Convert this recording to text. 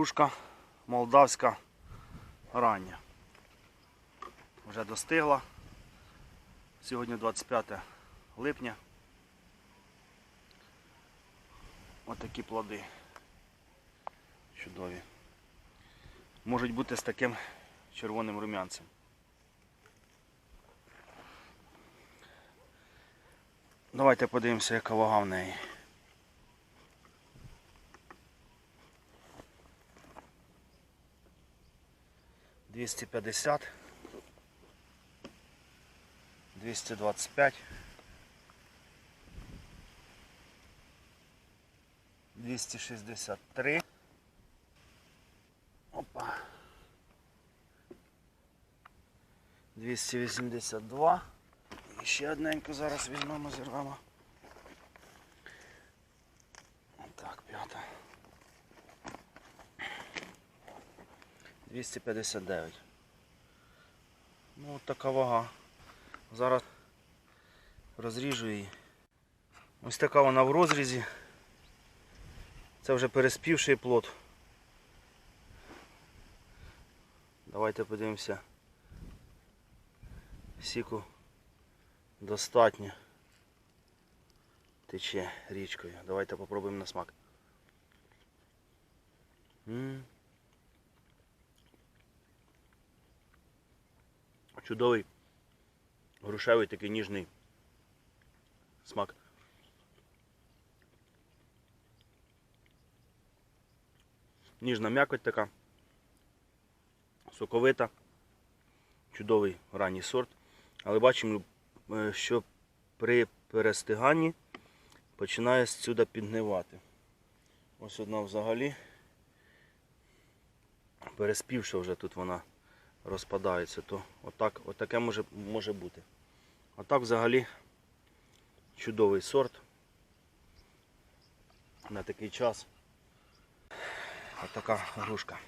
грушка молдавська рання. Вже достигла. Сьогодні 25 липня. Отакі плоди. Чудові. Можуть бути з таким червоним рум'янцем. Давайте подивимося, яка вага в неї. Двісті п'ятдесят. Двісті двадцять п'ять. Двісті шістдесят три. Опа. 282. І ще одненьку зараз візьмемо, зірвемо. Так, п'ята. 259. Ну, така вага. Зараз розріжу її. Ось така вона в розрізі. Це вже переспівший плод. Давайте подивимося. Сіку достатньо. Тече річкою. Давайте попробуємо на смак. М. Чудовий грушевий такий ніжний смак. Ніжна м'якоть така соковита, чудовий ранній сорт. Але бачимо, е, що при перестиганні починає сюди підгнивати. Ось одна взагалі. Переспівши вже тут вона розпадається, то отак, отаке може, може бути. А так взагалі чудовий сорт. На такий час. Отака грушка.